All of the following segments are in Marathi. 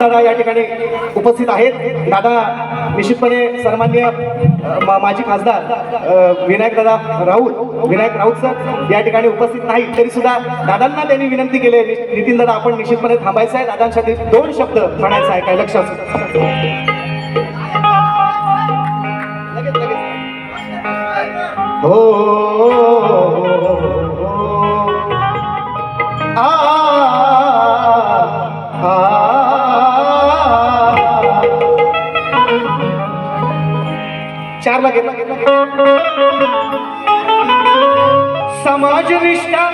दादा या ठिकाणी उपस्थित आहेत. दादा निश्चितपणे सन्मान्य माजी खासदार विनायक दादा राऊत विनायक राऊत सर या ठिकाणी उपस्थित नाही. तरी सुद्धा दादांना त्यांनी विनंती केली आहे. नितीन दादा आपण निश्चितपणे थांबायचं आहे. दादांसाठी दोन शब्द म्हणायचं आहे. काय लक्ष असू लगेच हो, हो, हो, हो. आ समाजनिष्ठा.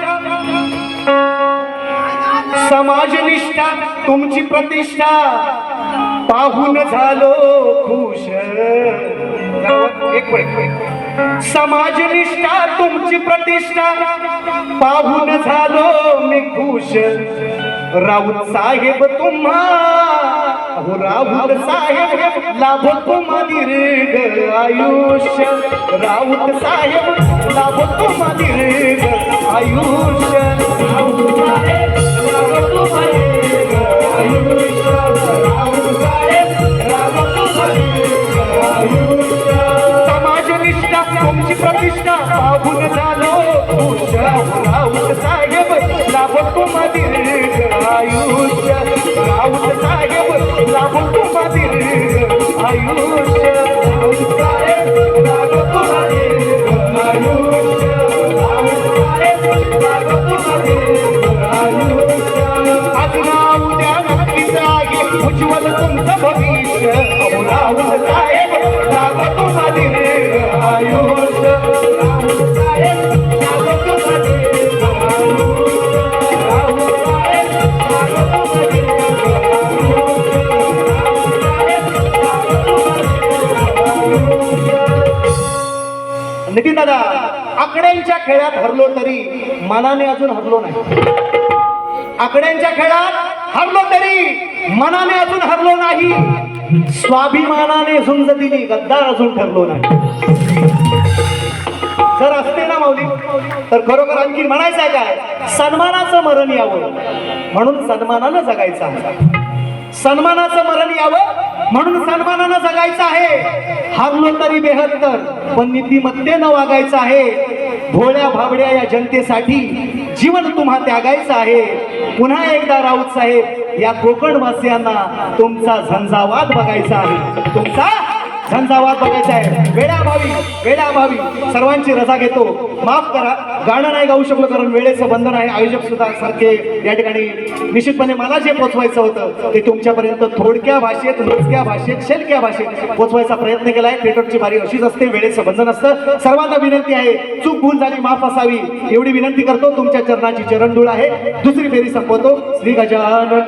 समाजनिष्ठा तुमची प्रतिष्ठा. पाहून झालो खुश. समाजनिष्ठा तुमची प्रतिष्ठा. पाहून झालो मी खुश. राऊत साहेब तुम्हा अहो राऊत साहेब लाभ तुम्हा दीर्घ आयुष्य. राऊत साहेब लाभ तुम्हा दीर्घ आयुष्य. तुमची प्रतिष्ठा पाहून झालो. राऊत साहेब लाभो तुम्हा आयुष्य. राऊत साहेब लाभो तुम्हा आयुष्य. उज्ज्वल तुमचं भविष्य. तुम्हा साहेब आयुष्य राऊत दादा आकड्यांच्या खेळात हरलो तरी मनाने अजून हरलो नाही. आकड्यांच्या खेळात हरलो तरी मनाने अजून हरलो नाही. स्वाभिमानाने झुंज दिली गद्दार अजून ठरलो नाही. जर असते ना माऊली? तर खरोखर आणखी म्हणायचं आहे काय? सन्मानाचं मरण यावं. म्हणून सन्मानानं जगायचं आमचा. सन्मानाचं मरण यावं. म्हणून सन्मानानं जगायचं आहे. हारलो तरी बेहत्तर पण नीतिमत्तेनं वागायचं आहे. भोळ्या भाबड्या या जनतेसाठी जीवन तुम्हा त्यागायचं आहे. पुन्हा एकदा राऊत साहेब या कोकणवासियांना तुमचा झंझावाद बघायचा आहे. तुमचा झंझावाद बघायचा आहे. वेळाभावी वेळाभावी सर्वांची रजा घेतो. माफ करा. गाणं नाही गाऊ शकलो कारण वेळेचं बंधन आहे. आयोजक सुद्धा सारखे या ठिकाणी निश्चितपणे मला जे पोचवायचं होतं ते तुमच्यापर्यंत थोडक्या भाषेत मोजक्या भाषेत शेलक्या भाषेत पोचवायचा प्रयत्न केला आहे. थिएटरची बारी अशीच असते. वेळेचं बंधन असतं. सर्वांना विनंती आहे. चूक भूल झाली माफ असावी एवढी विनंती करतो. तुमच्या चरणाची चरणधूळ आहे. दुसरी फेरी संपवतो. श्री गजानन.